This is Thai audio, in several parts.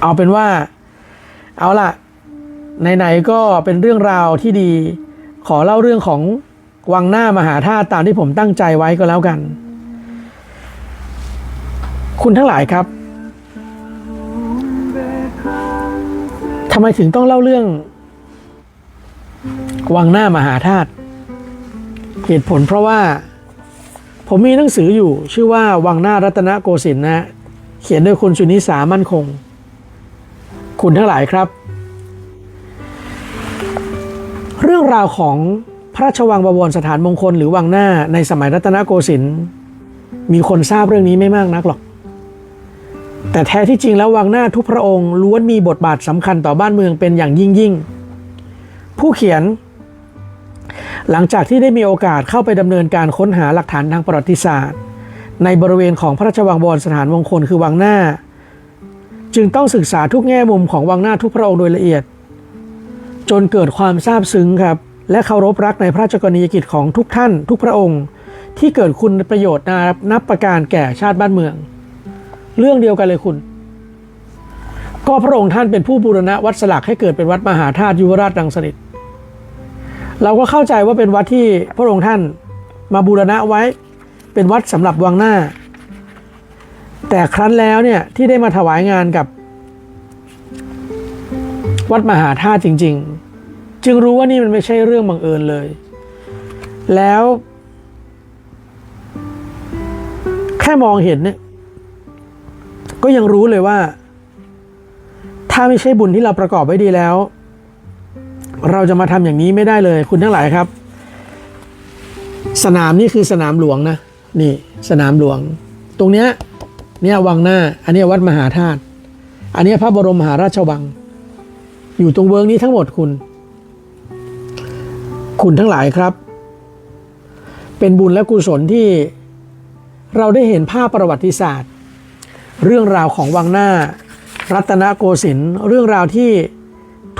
เอาเป็นว่า เอาล่ะไหนๆก็เป็นเรื่องราวที่ดี ขอเล่าเรื่องของวังหน้ามหาธาตุตามที่ผมตั้งใจไว้ก็แล้วกัน คุณทั้งหลายครับทำไมถึงต้องเล่าเรื่อง วังหน้ามหาธาตุเหตุผลเพราะว่า ผมมีหนังสืออยู่ชื่อว่าวังหน้ารัตนโกสินทร์นะ เขียนโดยคุณสุนิสามั่นคง คุณทั้งหลายครับ เรื่องราวของพระราชวังบวรสถานมงคลหรือวังหน้าในสมัยรัตนโกสินทร์มีคนทราบเรื่องนี้ไม่มากนักหรอก แต่แท้ที่จริงแล้ววังหน้าทุกพระองค์ล้วนมีบทบาทสำคัญต่อบ้านเมืองเป็นอย่างยิ่งยิ่ง ผู้เขียน หลังจากที่ได้มีโอกาสเข้าไปดำเนินการค้นหาหลักฐานทางประวัติศาสตร์ ในบริเวณของพระราชวังบวรสถานมงคลคือวังหน้า จึงต้องศึกษาทุกแง่มุมของวังหน้าทุกพระองค์โดยละเอียด จนเกิดความซาบซึ้งครับ และเคารพรักในพระราชกรณียกิจของทุกท่าน ทุกพระองค์ ที่เกิดคุณประโยชน์นานับประการแก่ชาติบ้านเมือง เรื่องเดียวกันเลยคุณ ก็พระองค์ท่านเป็นผู้บูรณะวัดสลักให้เกิดเป็นวัดมหาธาตุยุวราชรังสฤษเราก็เข้าใจว่าเป็นวัดที่พระองค์ท่านมาบูรณะไว้ เป็นวัดสำหรับวังหน้า แต่ครั้นแล้วเนี่ยที่ได้มาถวายงานกับ วัดมหาธาตุจริง ๆ จึงรู้ว่านี่มันไม่ใช่เรื่องบังเอิญเลย แล้ว แค่มองเห็นเนี่ย ก็ยังรู้เลยว่า ถ้าไม่ใช่บุญที่เราประกอบไว้ดีแล้ว เราจะมาทำอย่างนี้ไม่ได้เลย คุณทั้งหลายครับ สนามนี่คือสนามหลวงนะ นี่ สนามหลวง ตรงเนี้ย เนี่ยวังหน้า อันนี้วัดมหาธาตุอันนี้พระบรมมหาราชวัง อยู่ตรงเวิร์กนี้ทั้งหมดคุณ คุณทั้งหลายครับ เป็นบุญและกุศลที่เราได้เห็นภาพประวัติศาสตร์ เรื่องราวของวังหน้า รัตนโกสินทร์เรื่องราวที่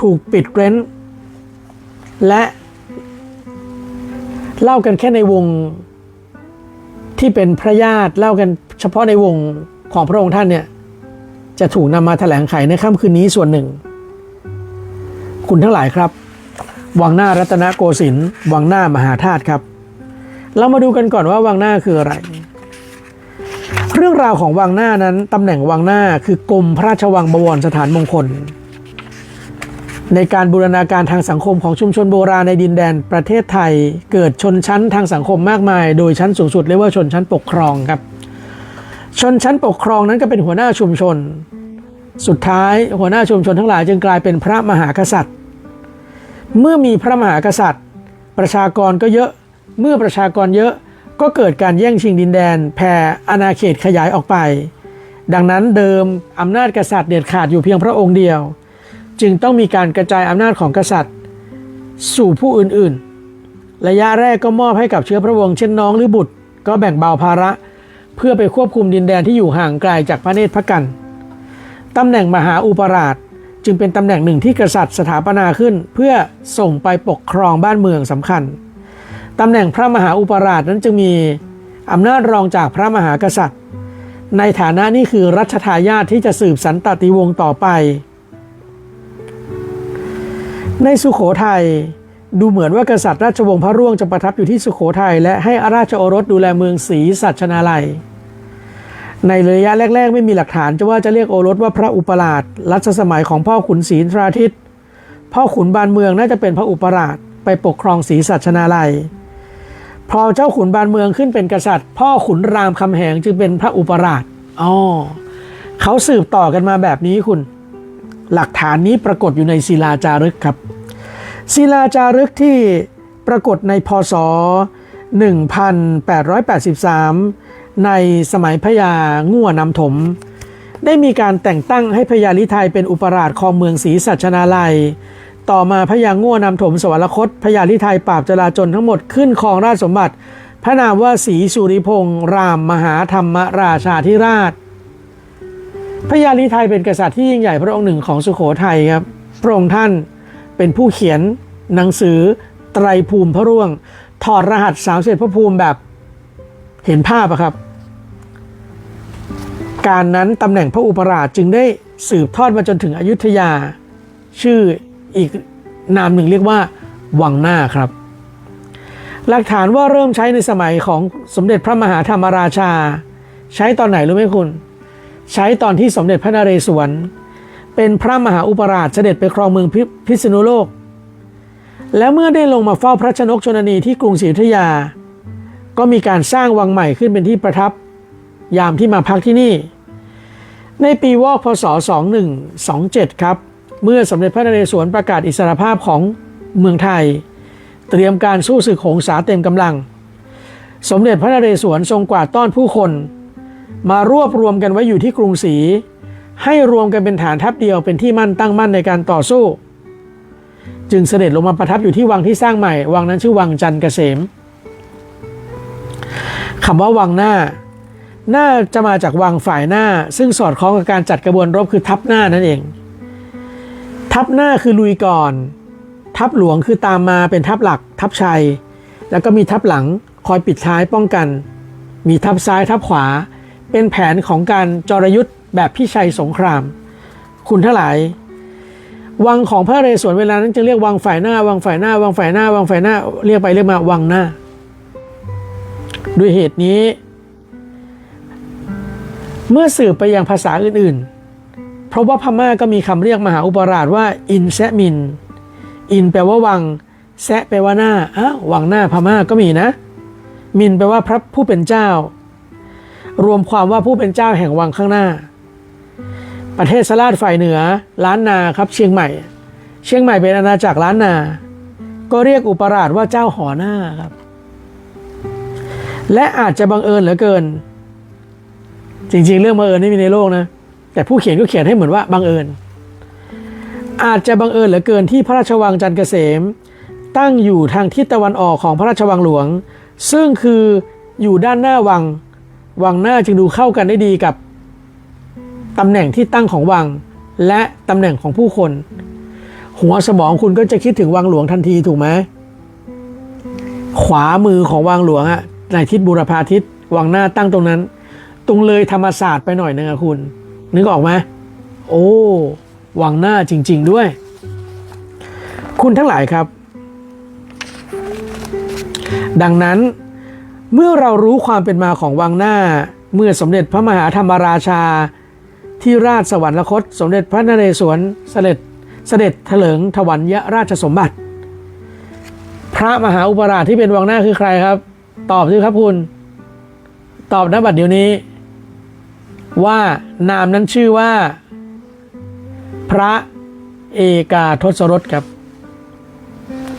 ถูกปิดเร้น และเล่ากันแค่ในวงที่เป็นพระญาติเล่ากัน เฉพาะในวงของพระองค์ท่านเนี่ยจะถูกนำมาแถลงไขในค่ำคืนนี้ส่วนหนึ่ง คุณทั้งหลายครับ วังหน้ารัตนโกสินทร์วังหน้ามหาธาตุครับ เรามาดูกันก่อนว่าวังหน้าคืออะไร เรื่องราวของวังหน้านั้นตำแหน่งวังหน้าคือกรมพระราชวังบวรสถานมงคล ในการบูรณาการทางสังคมของชุมชนโบราณในดินแดนประเทศไทย เกิดชนชั้นทางสังคมมากมาย โดยชั้นสูงสุดเรียกว่าชนชั้นปกครองครับ ชนชั้นปกครองนั้นก็เป็นหัวหน้าชุมชน สุดท้ายหัวหน้าชุมชนทั้งหลายจึงกลายเป็นพระมหากษัตริย์ เมื่อมีพระมหากษัตริย์ ประชากรก็เยอะเมื่อประชากรเยอะก็เกิดการแย่งชิงดินแดนแผ่อาณาเขตขยายออกไป ดังนั้นเดิมอำนาจกษัตริย์เด็ดขาดอยู่เพียงพระองค์เดียว จึงต้องมีการกระจายอำนาจของกษัตริย์ สู่ผู้อื่นๆ ระยะแรกก็มอบให้กับเชื้อพระวงศ์เช่นน้องหรือบุตร ก็แบ่งเบาภาระ เพื่อไปควบคุมดินแดนที่อยู่ห่างไกลจากพระเนตรพระกันตำแหน่งมหาอุปราชจึงเป็นตำแหน่งหนึ่งที่กษัตริย์สถาปนาขึ้น เพื่อส่งไปปกครองบ้านเมืองสำคัญตำแหน่งพระมหาอุปราชนั้นจึงมีอำนาจรองจากพระมหากษัตริย์ ในฐานะนี่คือรัชทายาทที่จะสืบสันตติวงศ์ต่อไป ในสุขโขทัยดูเหมือนว่ากษัตริย์ราชวงศ์พระร่วงจะประทับอยู่ที่สุขโขทัยและให้อาราชโอรสดูแลเมืองศรีสัชนาลัย ในระยะแรก ๆ ไม่มีหลักฐานจะว่าจะเรียกโอรสว่าพระอุปราชรัชสมัยของพ่อขุนศรีนทราทิต พ่อขุนบานเมืองน่าจะเป็นพระอุปราชไปปกครองศรีสัชนาลัย พอเจ้าขุนบานเมืองขึ้นเป็นกษัตริย์ พ่อขุนรามคำแหงจึงเป็นพระอุปราชอ๋อเขาสืบต่อกันมาแบบนี้คุณ หลักฐานนี้ปรากฏอยู่ในศิลาจารึกครับ ศิลาจารึกที่ปรากฏในพศ 1883 ในสมัยพญาง่วนำถม ได้มีการแต่งตั้งให้พญาลิไทยเป็นอุปราชครองเมืองศรีสัชนาลัย ต่อมาพญาง่วนำถมสวรรคตพญาลิไทยปราบจราจนทั้งหมดขึ้นครองราชสมบัติ พระนามว่าศรีสุริพงษ์รามมหาธรรมราชาธิราช พญาลิไทยเป็นกษัตริย์ที่ยิ่งใหญ่พระองค์หนึ่งของสุโขทัยครับพระองค์ท่านเป็นผู้เขียนหนังสือไตรภูมิพระร่วง ถอดรหัสสามเสด็จพระภูมิแบบเห็นภาพอะครับ การนั้นตำแหน่งพระอุปราชจึงได้สืบทอดมาจนถึงอยุธยา ชื่ออีกนามหนึ่งเรียกว่า วังหน้าครับ หลักฐานว่าเริ่มใช้ในสมัยของสมเด็จพระมหาธรรมราชา ใช้ตอนไหนรู้ไหมคุณ ใช้ตอนที่สมเด็จพระนเรศวร เป็นพระมหาอุปราชเสด็จไปครองเมืองพิพิษณุโลก แล้วเมื่อได้ลงมาเฝ้าพระชนกชนนีที่กรุงศรีอยุธยา ก็มีการสร้างวังใหม่ขึ้นเป็นที่ประทับยามที่มาพักที่นี่ ในปีวอกพศ 2127 ครับ เมื่อสมเด็จพระนเรศวรประกาศอิสรภาพของเมืองไทย เตรียมการสู้ศึกหงสาเต็มกำลัง สมเด็จพระนเรศวรทรงกวาดต้อนผู้คน มารวบรวมกันไว้อยู่ที่กรุงศรีให้รวมกันเป็นฐานทัพเดียวเป็นที่มั่นตั้งมั่นในการต่อสู้ จึงเสด็จลงมาประทับอยู่ที่วังที่สร้างใหม่ วังนั้นชื่อวังจันทร์เกษมคำว่าวังหน้า น่าจะมาจากวังฝ่ายหน้า ซึ่งสอดคล้องกับการจัดกระบวนรบคือทัพหน้านั่นเอง ทัพหน้าคือลุยก่อน ทัพหลวงคือตามมาเป็นทัพหลัก ทัพชัย แล้วก็มีทัพหลังคอยปิดท้ายป้องกัน มีทัพซ้ายทัพขวา เป็นแผนของการจรยุทธ์แบบพิชัยสงคราม คุณทั้งหลาย วังของพระเรศวรเวลานั้นจึงเรียกวังฝ่ายหน้า วังฝ่ายหน้า วังฝ่ายหน้า วังฝ่ายหน้า เรียกไปเรียกมาวังหน้า ด้วยเหตุนี้ เมื่อสืบไปยังภาษาอื่นๆ เพราะว่าพม่าก็มีคำเรียกมหาอุปราชว่า อินแซมิน อินแปลว่าวัง แซะแปลว่าหน้าอ้าววังหน้าพม่าก็มีนะ มินแปลว่าพระผู้เป็นเจ้า รวมความว่าผู้เป็นเจ้าแห่งวังข้างหน้า ประเทศสลาดฝ่ายเหนือ ล้านนาครับเชียงใหม่ เชียงใหม่เป็นอาณาจักรล้านนา ก็เรียกอุปราชว่าเจ้าหอหน้าครับ และอาจจะบังเอิญเหลือเกิน จริง ๆ เรื่องบังเอิญไม่มีในโลกนะ แต่ผู้เขียนก็เขียนให้เหมือนว่าบังเอิญ อาจจะบังเอิญเหลือเกินที่พระราชวังจันทร์เกษม ตั้งอยู่ทางทิศตะวันออกของพระราชวังหลวง ซึ่งคืออยู่ด้านหน้าวัง วังหน้าจึงดูเข้ากันได้ดีกับตำแหน่งที่ตั้งของวัง และตำแหน่งของผู้คน หัวสมองคุณก็จะคิดถึงวังหลวงทันทีถูกไหมขวามือของวังหลวงอะในทิศบูรพาทิศวังหน้าตั้งตรงนั้น ตรงเลยธรรมศาสตร์ไปหน่อยนึงอะคุณ นึกออกไหมโอ้วังหน้าจริง ๆด้วย คุณทั้งหลายครับ ดังนั้นเมื่อเรารู้ความเป็นมาของวังหน้า เมื่อสมเด็จพระมหาธรรมราชา ที่ราชสวรรคต สมเด็จพระนเรศวรเสด็จเสด็จเถลิงถวัลยราชสมบัติ พระมหาอุปราชที่เป็นวังหน้าคือใครครับ ตอบสิครับคุณ ตอบนะบัดเดี๋ยวนี้ ว่านามนั้นชื่อว่า พระเอกาทศรสครับ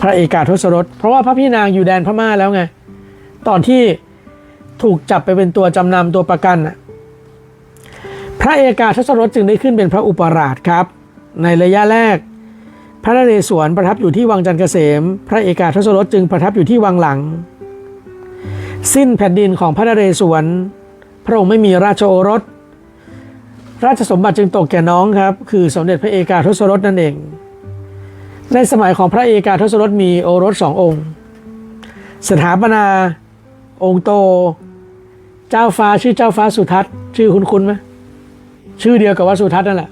พระเอกาทศรสเพราะว่าพระพี่นางอยู่แดนพม่าแล้วไง ตอนที่ถูกจับไปเป็นตัวจำนำตัวประกันน่ะพระเอกาทศรสจึงได้ขึ้นเป็นพระอุปราชครับ ในระยะแรก พระนเรศวรประทับอยู่ที่วังจันทร์เกษม พระเอกาทศรสจึงประทับอยู่ที่วังหลัง สิ้นแผ่นดินของพระนเรศวรพระองค์ไม่มีราชโอรส ราชสมบัติจึงตกแก่น้องครับ คือสมเด็จพระเอกาทศรสนั่นเอง ในสมัยของพระเอกาทศรสมีโอรสสององค์ สถาปนา องค์โต เจ้าฟ้าชื่อเจ้าฟ้าสุทัศน์ ชื่อคุณคุณไหมชื่อเดียวกับว่าสุทัศน์นั่นแหละ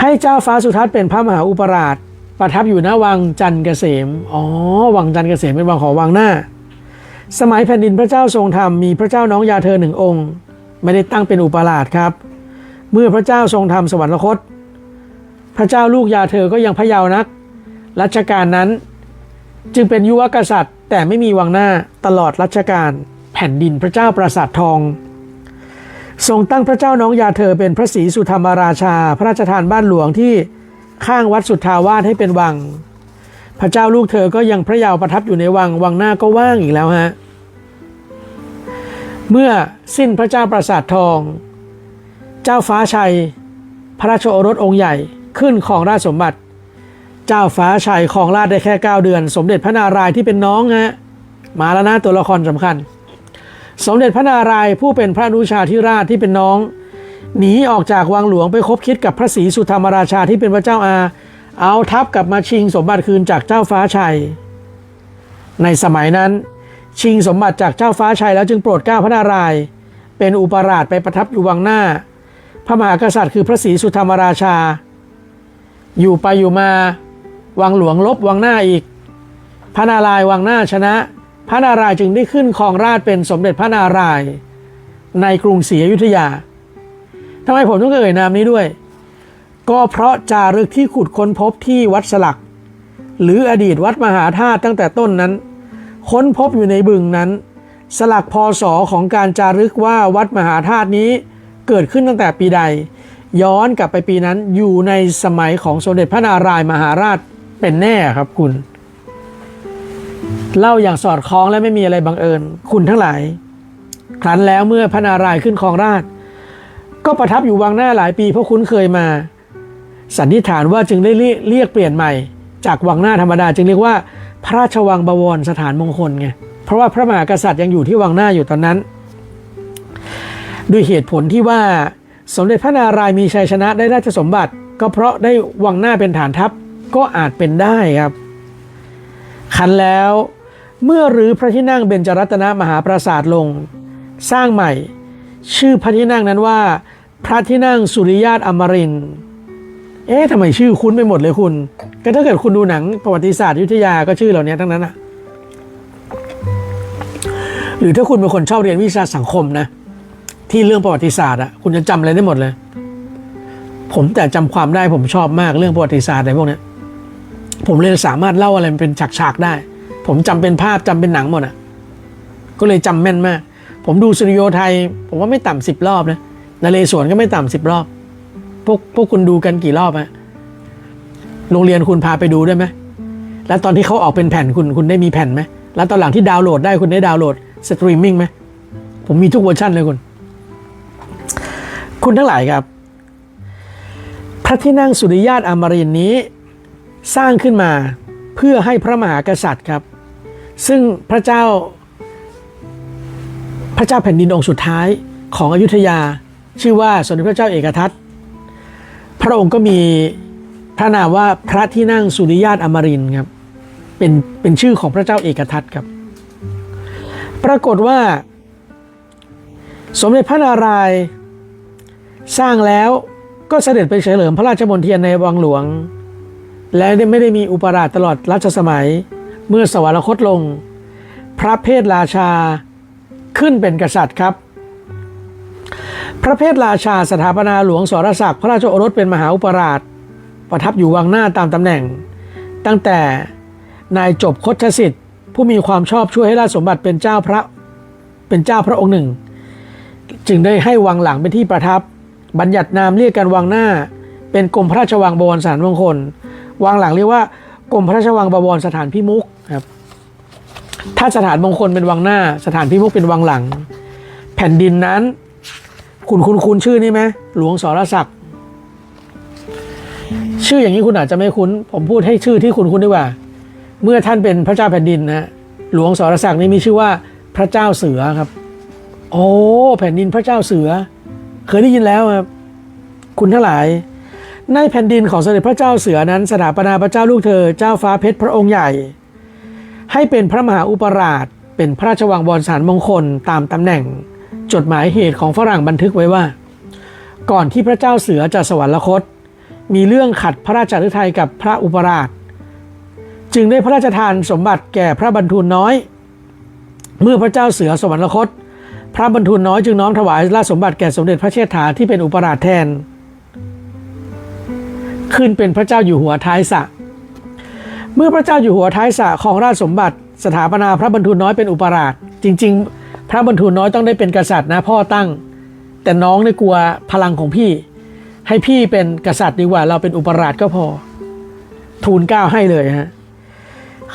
ให้เจ้าฟ้าสุทัศน์เป็นพระมหาอุปราช ประทับอยู่ณวังจันทรเกษม อ๋อ วังจันทรเกษมเป็นวังของวังหน้า สมัยแผ่นดินพระเจ้าทรงธรรมมีพระเจ้าน้องยาเธอหนึ่งองค์ ไม่ได้ตั้งเป็นอุปราชครับ เมื่อพระเจ้าทรงธรรมสวรรคต พระเจ้าลูกยาเธอก็ยังพระเยาว์นัก รัชกาลนั้น จึงเป็นยุวกษัตริย์ แต่ไม่มีวังหน้าตลอดรัชกาลแผ่นดินพระเจ้าปราสาททอง ทรงตั้งพระเจ้าน้องยาเธอเป็นพระศรีสุธรรมราชา พระราชทานบ้านหลวงที่ข้างวัดสุทธาวาสให้เป็นวัง พระเจ้าลูกเธอก็ยังพระเยาว์ประทับอยู่ในวังวังหน้าก็ว่างอีกแล้วฮะ เมื่อสิ้นพระเจ้าปราสาททอง เจ้าฟ้าชัย พระราชโอรสองค์ใหญ่ขึ้นของราชสมบัติ เจ้าฟ้าชัยของราชได้แค่ 9 เดือน สมเด็จพระนารายณ์ที่เป็นน้องฮะมาแล้วนะตัวละครสำคัญ สมเด็จพระนารายณ์ผู้เป็นพระนุชาธิราชที่เป็นน้อง หนีออกจากวังหลวงไปคบคิดกับพระศรีสุธรรมราชาที่เป็นพระเจ้าอา เอาทัพกลับมาชิงสมบัติคืนจากเจ้าฟ้าชัย ในสมัยนั้น ชิงสมบัติจากเจ้าฟ้าชัยแล้วจึงโปรดเกล้าพระนารายณ์เป็นอุปราชไปประทับอยู่วังหน้า พระมหากษัตริย์คือพระศรีสุธรรมราชา อยู่ไปอยู่มา วังหลวงลบวังหน้าอีก พระนารายณ์วังหน้าชนะ พระนารายณ์จึงได้ขึ้นครองราชเป็นสมเด็จพระนารายณ์ในกรุงศรีอยุธยาทำไมผมต้องเอ่ยนามนี้ด้วย ก็เพราะจารึกที่ขุดค้นพบที่วัดสลัก หรืออดีตวัดมหาธาตุตั้งแต่ต้นนั้น ค้นพบอยู่ในบึงนั้น สลักพศของการจารึกว่าวัดมหาธาตุนี้เกิดขึ้นตั้งแต่ปีใด ย้อนกลับไปปีนั้นอยู่ในสมัยของสมเด็จพระนารายมหาราชเป็นแน่ครับคุณ เล่าอย่างสอดคล้องและไม่มีอะไรบังเอิญ คุณทั้งหลาย ครั้นแล้วเมื่อพระนารายณ์ขึ้นครองราช ก็ประทับอยู่วังหน้าหลายปีเพราะคุ้นเคยมา สันนิษฐานว่าจึงได้เรียกเปลี่ยนใหม่ จากวังหน้าธรรมดาจึงเรียกว่า พระราชวังบวรสถานมงคลไงเพราะว่าพระมหากษัตริย์ยังอยู่ที่วังหน้าอยู่ตอนนั้น ด้วยเหตุผลที่ว่าสมเด็จพระนารายณ์มีชัยชนะได้ราชสมบัติ ก็เพราะได้วังหน้าเป็นฐานทัพก็อาจเป็นได้ครับคันแล้วเมื่อรื้อพระที่นั่งเบญจรัตนมหาปราสาทลง สร้างใหม่ ชื่อพระที่นั่งนั้นว่า พระที่นั่งสุริยาตอมรินทร์ เอ๊ะทำไมชื่อคุ้นไปหมดเลยคุณ ก็ถ้าเกิดคุณดูหนังประวัติศาสตร์ยุทธยาก็ชื่อเหล่านี้ทั้งนั้นอะหรือถ้าคุณเป็นคนชอบเรียนวิชาสังคมนะ ที่เรื่องประวัติศาสตร์อะคุณจะจำอะไรได้หมดเลย ผมแต่จำความได้ผมชอบมากเรื่องประวัติศาสตร์อะไรพวกนี้ผมเลยสามารถเล่าอะไรเป็นฉากๆได้ ผมจำเป็นภาพจำเป็นหนังหมดอะก็เลยจำแม่นมาก ผมดูสุริโยไทย ผมว่าไม่ต่ำสิบรอบนะนเรศวรก็ไม่ต่ำสิบรอบ พวกพวกคุณดูกันกี่รอบอะโรงเรียนคุณพาไปดูได้ไหมแล้วตอนที่เขาออกเป็นแผ่นคุณคุณได้มีแผ่นไหมแล้วตอนหลังที่ดาวน์โหลดได้คุณได้ดาวน์โหลดสตรีมมิ่งไหมผมมีทุกเวอร์ชันเลยคุณ คุณทั้งหลายครับ พระที่นั่งสุริยาตอมรินทร์นี้สร้างขึ้นมาเพื่อให้พระมหากษัตริย์ครับ ซึ่งพระเจ้า พระเจ้าแผ่นดินองค์สุดท้ายของอยุธยา ชื่อว่าสมเด็จพระเจ้าเอกทัต พระองค์ก็มีพระนามว่าพระที่นั่งสุริยาตอมรินครับเป็นเป็นชื่อของพระเจ้าเอกทัตครับ ปรากฏว่า สมเด็จพระนารายณ์สร้างแล้วก็เสด็จไปเฉลิมพระราชมณฑียนในวังหลวง และไม่ได้มีอุปราชตลอดรัชสมัยเมื่อสวรรคตลง พระเพทราชาขึ้นเป็นกษัตริย์ครับ พระเพทราชาสถาปนาหลวงสรศักดิ์พระราชโอรสเป็นมหาอุปราช ประทับอยู่วังหน้าตามตำแหน่ง ตั้งแต่นายจบคดชสิทธิ์ ผู้มีความชอบช่วยให้ราชสมบัติเป็นเจ้าพระเป็นเจ้าพระองค์หนึ่ง จึงได้ให้วังหลังเป็นที่ประทับ บัญญัตินามเรียกกันวังหน้า เป็นกรมพระราชวังบวรสถานมงคล วังหลังเรียกว่ากรมพระราชวังบวรสถานพิมุกครับถ้าสถานมงคลเป็นวังหน้า สถานพิมุกเป็นวังหลัง แผ่นดินนั้น คุณคุณคุณชื่อนี่ไหมหลวงสรศักดิ์ชื่ออย่างนี้คุณอาจจะไม่คุ้น ผมพูดให้ชื่อที่คุณคุ้นดีกว่า เมื่อท่านเป็นพระเจ้าแผ่นดินนะหลวงสรศักดิ์นี่มีชื่อว่าพระเจ้าเสือครับ โอ้แผ่นดินพระเจ้าเสือ เคยได้ยินแล้วครับคุณทั้งหลาย ในแผ่นดินของสมเด็จพระเจ้าเสือนั้น สถาปนาพระเจ้าลูกเธอเจ้าฟ้าเพชรพระองค์ใหญ่ ให้เป็นพระมหาอุปราช เป็นพระราชวังบรสารมงคลตามตำแหน่ง จดหมายเหตุของฝรั่งบันทึกไว้ว่า ก่อนที่พระเจ้าเสือจะสวรรคต มีเรื่องขัดพระราชฤทัยกับพระอุปราช จึงได้พระราชทานสมบัติแก่พระบรรทูลน้อย เมื่อพระเจ้าเสือสวรรคต พระบรรทูลน้อยจึงน้อมถวายราชสมบัติแก่สมเด็จพระเชษฐาที่เป็นอุปราชแทน ขึ้นเป็นพระเจ้าอยู่หัวท้ายสระเมื่อพระเจ้าอยู่หัวท้ายสระของราชสมบัติ สถาปนาพระบรรทูลน้อยเป็นอุปราชจริง ๆ พระบรรทูลน้อยต้องได้เป็นกษัตริย์นะพ่อตั้ง แต่น้องเนี่ยกลัวพลังของพี่ ให้พี่เป็นกษัตริย์ดีกว่า เราเป็นอุปราชก็พอ ทูลเก้าให้เลยฮะ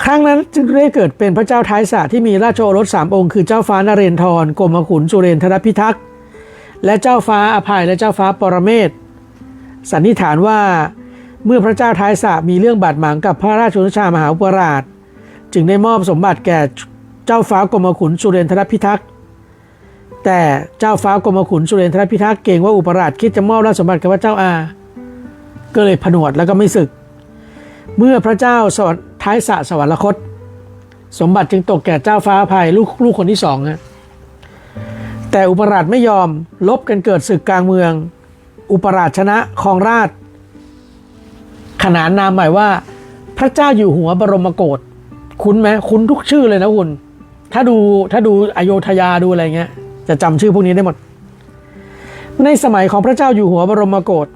ครั้งนั้นจึงได้เกิดเป็นพระเจ้าท้ายสระที่มีราชโอรสสามองค์ คือเจ้าฟ้านเรนทรกรมขุนสุเรนทรพิทักษ์และเจ้าฟ้าอภัยและเจ้าฟ้าปรเมศสันนิษฐานว่าเมื่อพระเจ้าท้ายสระมีเรื่องบาดหมางกับพระราชโอรสชามหาอุปราช จึงได้มอบสมบัติแก่ เจ้าฟ้ากรมขุนสุเรนทรพิทักษ์แต่เจ้าฟ้ากรมขุนสุเรนทรพิทักษ์เกรงว่าอุปราชคิดจะมอบราชสมบัติกับพระเจ้าอา ก็เลยผนวดแล้วก็ไม่ศึก เมื่อพระเจ้าสวรรค์ท้ายสระสวรรคต สมบัติจึงตกแก่เจ้าฟ้าภัยลูกลูกคนที่สองฮะแต่อุปราชไม่ยอมลบกันเกิดศึกกลางเมือง อุปราชชนะครองราช ขนานนามหม่ว่า พระเจ้าอยู่หัวบรมโกศคุ้นไหมคุ้นทุกชื่อเลยนะคุณ ถ้าดูถ้าดูอโยธยาดูอะไรเงี้ย จะจำชื่อพวกนี้ได้หมด ในสมัยของพระเจ้าอยู่หัวบรมโกศ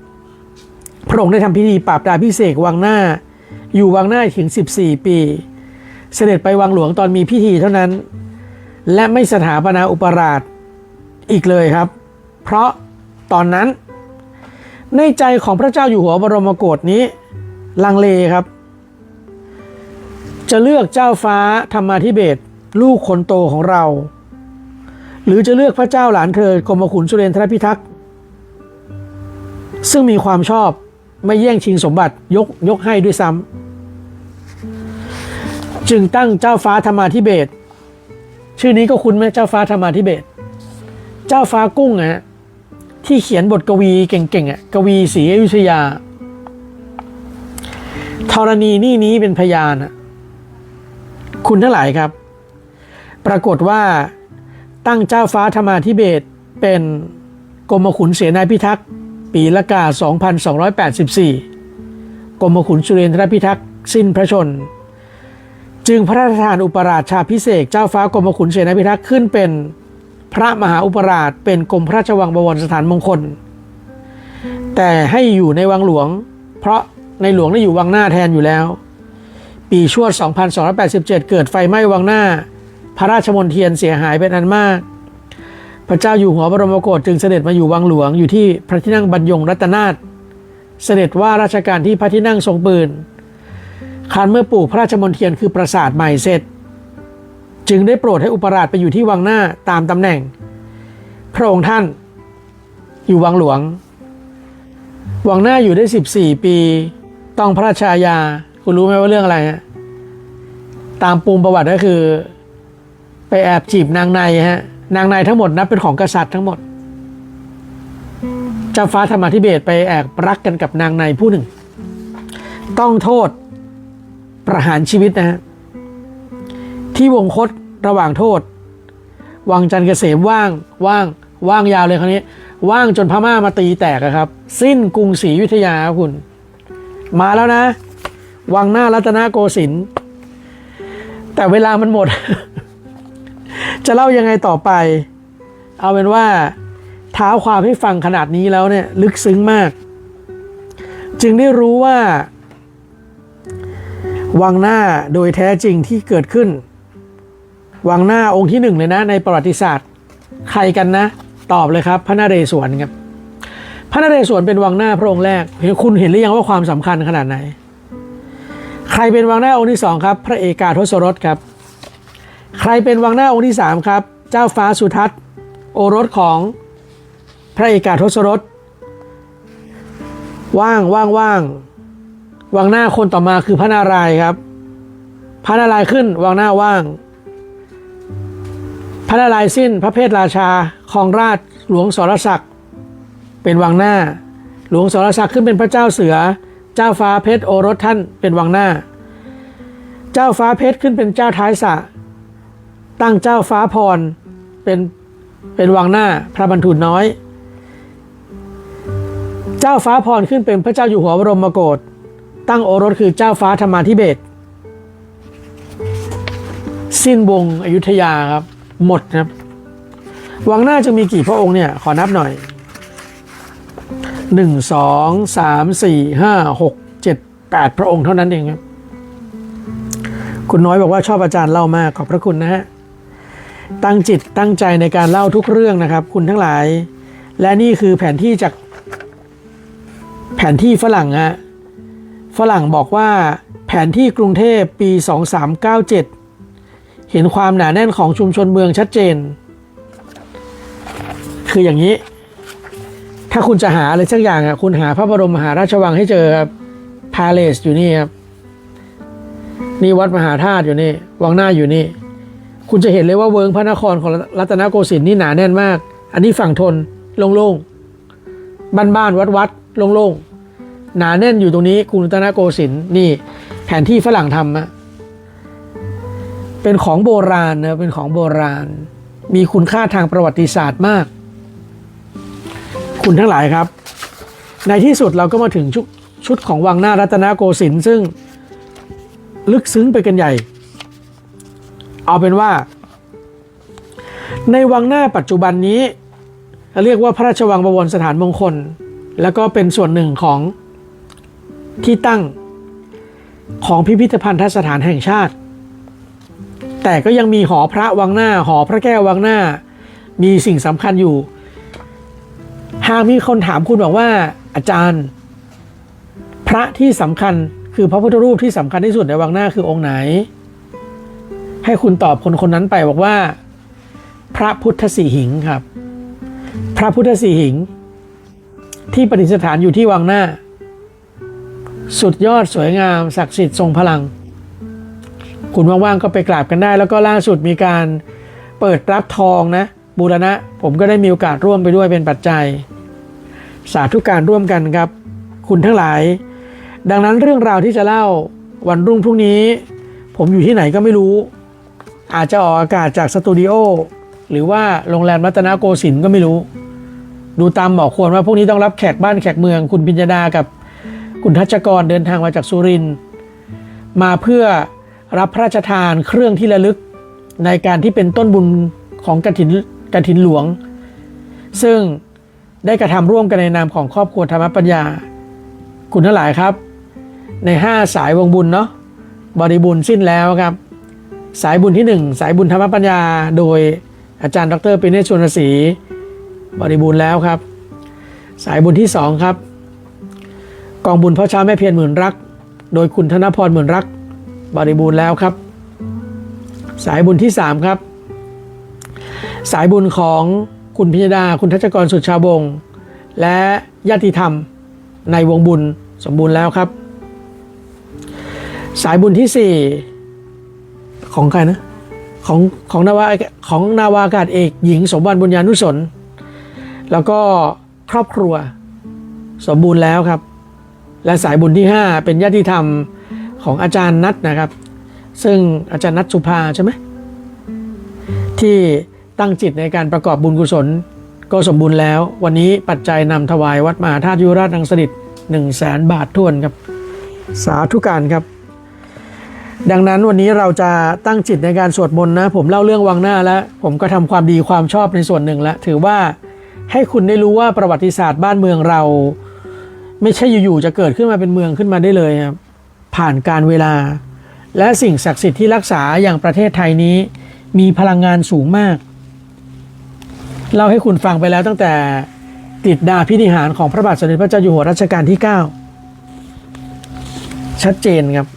พระองค์ได้ทำพิธีปราบดาพิเศษวังหน้า อยู่วังหน้าถึง 14 ปี เสด็จไปวังหลวงตอนมีพิธีเท่านั้น และไม่สถาปนาอุปราชอีกเลยครับ เพราะตอนนั้น ในใจของพระเจ้าอยู่หัวบรมโกศนี้ ลังเลครับ จะเลือกเจ้าฟ้าธรรมาธิเบศ ลูกคนโตของเรา หรือจะเลือกพระเจ้าหลานเธอกรมขุนสุเรนทรพิทักษ์ซึ่งมีความชอบไม่แย่งชิงสมบัติยกยกให้ด้วยซ้ำจึงตั้งเจ้าฟ้าธรรมาธิเบศชื่อนี้ก็คุ้นไหมเจ้าฟ้าธรรมาธิเบศเจ้าฟ้ากุ้งอะฮะที่เขียนบทกวีเก่งๆอะกวีศรีอยุธยาธรณีนี่นี้เป็นพยานคุณทั้งหลายครับ ปรากฏว่าตั้งเจ้าฟ้าธรรมาธิเบศเป็นกรมขุนเสนาพิทักษ์ ปีละกา 2284 กรมขุนสุเรนทรพิทักษ์สิ้นพระชน จึงพระราชทานอุปราชชาพิเศษเจ้าฟ้ากรมขุนเสนาพิทักษ์ขึ้นเป็นพระมหาอุปราชเป็นกรมพระราชวังบวรสถานมงคล แต่ให้อยู่ในวังหลวง เพราะในหลวงได้อยู่วังหน้าแทนอยู่แล้ว ปีชวด 2287 เกิดไฟไหม้วังหน้า พระราชมนเทียนเสียหายเป็นอันมาก พระเจ้าอยู่หัวบรมโกศจึงเสด็จมาอยู่วังหลวงอยู่ที่พระที่นั่งบรรยงรัตนาถเสด็จว่าราชการที่พระที่นั่งทรงปืนครั้นเมื่อปลูกพระราชมนเทียนคือปราสาทใหม่เสร็จ จึงได้โปรดให้อุปราชไปอยู่ที่วังหน้าตามตำแหน่ง พระองค์ท่าน อยู่วังหลวง วังหน้าอยู่ได้ 14 ปี ต้องพระราชายา คุณรู้ไหมว่าเรื่องอะไรฮะตามปูมประวัติก็คือ ไปแอบจีบนางในฮะ นางในทั้งหมดนับเป็นของกษัตริย์ทั้งหมด เจ้าฟ้าธรรมาธิเบศไปแอบรักกันกับนางในผู้หนึ่ง ต้องโทษประหารชีวิตนะฮะ ที่วงคตระหว่างโทษ วังจันเกษมว่างว่างว่างยาวเลยคราวนี้ ว่างจนพม่ามาตีแตกอะครับ สิ้นกรุงศรีอยุธยาคุณ มาแล้วนะ วังหน้ารัตนโกสินทร์แต่เวลามันหมด จะเล่ายังไงต่อไป เอาเป็นว่าเท้าความให้ฟังขนาดนี้แล้วเนี่ยลึกซึ้งมาก จึงได้รู้ว่า วังหน้าโดยแท้จริงที่เกิดขึ้น วังหน้าองค์ที่หนึ่งเลยนะในประวัติศาสตร์ ใครกันนะ ตอบเลยครับพระนเรศวรครับพระนเรศวรเป็นวังหน้าพระองค์แรกเห็นคุณเห็นหรือยังว่าความสำคัญขนาดไหน ใครเป็นวังหน้าองค์ที่สองครับ พระเอกาทศรสครับ ใครเป็นวังหน้าองค์ที่สามครับ เจ้าฟ้าสุทัศน์โอรสของพระเอกาทศรสว่างว่างว่างวังหน้าคนต่อมาคือพระนารายครับ พระนารายขึ้นวังหน้าว่าง พระนารายสิ้นพระเพทราชาครองราชหลวงสรศักดิ์เป็นวังหน้า หลวงสรศักดิ์ขึ้นเป็นพระเจ้าเสือ เจ้าฟ้าเพชรโอรสท่านเป็นวังหน้า เจ้าฟ้าเพชรขึ้นเป็นเจ้าท้ายสระ ตั้งเจ้าฟ้าพรเป็นเป็นวังหน้าพระบรรทุนน้อย เจ้าฟ้าพรขึ้นเป็นพระเจ้าอยู่หัวบรมโกศตั้งโอรสคือเจ้าฟ้าธรรมาธิเบศสิ้นวงอยุธยาครับ หมดครับ วังหน้าจะมีกี่พระองค์เนี่ย ขอนับหน่อยหนึ่งสองสามสี่ห้าหกเจ็ดแปดพระองค์เท่านั้นเองครับ คุณน้อยบอกว่าชอบอาจารย์เล่ามากขอบพระคุณนะฮะ ตั้งจิตตั้งใจในการเล่าทุกเรื่องนะครับ คุณทั้งหลาย และนี่คือแผนที่จากแผนที่ฝรั่งฮะฝรั่งบอกว่าแผนที่กรุงเทพปี 2397 เห็นความหนาแน่นของชุมชนเมืองชัดเจน คืออย่างนี้ ถ้าคุณจะหาอะไรสักอย่างอะคุณหาพระบรมมหาราชวังให้เจอครับพาเลสอยู่นี่ครับนี่วัดมหาธาตุอยู่นี่ วังหน้าอยู่นี่ คุณจะเห็นเลยว่าเวิร์งพระนครของรัตนโกสินทร์นี่หนาแน่นมาก อันนี้ฝั่งทนโล่งๆ บ้านๆ วัดๆ โล่งๆ หนาแน่นอยู่ตรงนี้กรุงรัตนโกสินทร์นี่แผนที่ฝรั่งทำอะเป็นของโบราณนะเป็นของโบราณ มีคุณค่าทางประวัติศาสตร์มาก คุณทั้งหลายครับ ในที่สุดเราก็มาถึงชุดชุดของวังหน้ารัตนโกสินทร์ซึ่งลึกซึ้งไปกันใหญ่ เอาเป็นว่า ในวังหน้าปัจจุบันนี้ เรียกว่าพระราชวังบวรสถานมงคล แล้วก็เป็นส่วนหนึ่งของที่ตั้งของพิพิธภัณฑสถานแห่งชาติ แต่ก็ยังมีหอพระวังหน้า หอพระแก้ววังหน้า มีสิ่งสำคัญอยู่ หากมีคนถามคุณบอกว่า อาจารย์ พระที่สำคัญคือพระพุทธรูปที่สำคัญที่สุดในวังหน้าคือองค์ไหน ให้คุณตอบคนคนนั้นไปบอกว่า พระพุทธสีหิงครับ พระพุทธสีหิง ที่ประดิษฐานอยู่ที่วังหน้า สุดยอดสวยงามศักดิ์สิทธิ์ทรงพลัง คุณว่างๆก็ไปกราบกันได้ แล้วก็ล่าสุดมีการเปิดรับทองนะ บูรณะ ผมก็ได้มีโอกาสร่วมไปด้วยเป็นปัจจัย สาธุการร่วมกันครับ คุณทั้งหลาย ดังนั้นเรื่องราวที่จะเล่าวันรุ่งพรุ่งนี้ ผมอยู่ที่ไหนก็ไม่รู้ อาจจะออกอากาศจากสตูดิโอหรือว่าโรงแรมรัตนโกสินทร์ก็ไม่รู้ ดูตามบอควรว่าพวกนี้ต้องรับแขกบ้านแขกเมือง คุณพิญญาดากับคุณทัชกรเดินทางมาจากสุรินทร์มาเพื่อรับพระราชทานเครื่องที่ระลึกในการที่เป็นต้นบุญของกฐินกฐินหลวง ซึ่งได้กระทำร่วมกันในนามของครอบครัวธรรมปัญญา คุณทั้งหลายครับ ใน 5 สายวงบุญเนาะบริบูรณ์สิ้นแล้วครับ สายบุญที่ 1 สายบุญธรรมปัญญา โดยอาจารย์ดรปิเนศชวนศรีบริบูรณ์แล้วครับ สายบุญที่ 2 ครับ กองบุญพ่อช้าแม่เพียรหมื่นรัก โดยคุณธนพรหมื่นรัก บริบูรณ์แล้วครับ สายบุญที่ 3 ครับ สายบุญของคุณพิยดาคุณทัชกรสุดชาวบงศ์และญาติธรรมในวงบุญสมบูรณ์แล้วครับ สายบุญที่ 4 ของใครนะของของนาวาของนาวาอากาศเอกหญิงสมบัติบุญญานุสนแล้วก็ครอบครัวสมบูรณ์แล้วครับ และสายบุญที่ 5 เป็นญาติธรรมของอาจารย์นัทนะครับ ซึ่งอาจารย์นัทสุภาใช่ไหมที่ตั้งจิตในการประกอบบุญกุศลก็สมบูรณ์แล้ว วันนี้ปัจจัยนำถวายวัดมหาธาตุยุราชังสฤษ1 0 0 0 0แสนบาททวนครับ สาธุการครับ ดังนั้นวันนี้เราจะตั้งจิตในการสวดมนต์นะ ผมเล่าเรื่องวังหน้าแล้ว ผมก็ทำความดีความชอบในส่วนหนึ่งแล้วถือว่าให้คุณได้รู้ว่าประวัติศาสตร์บ้านเมืองเรา ไม่ใช่อยู่ๆจะเกิดขึ้นมาเป็นเมืองขึ้นมาได้เลยครับผ่านการเวลา และสิ่งศักดิ์สิทธิ์ที่รักษาอย่างประเทศไทยนี้ มีพลังงานสูงมากเล่าให้คุณฟังไปแล้วตั้งแต่ติดดาพินิหารของพระบาทสมเด็จพระเจ้าอยู่หัวรัชกาลที่ 9 ชัดเจนครับ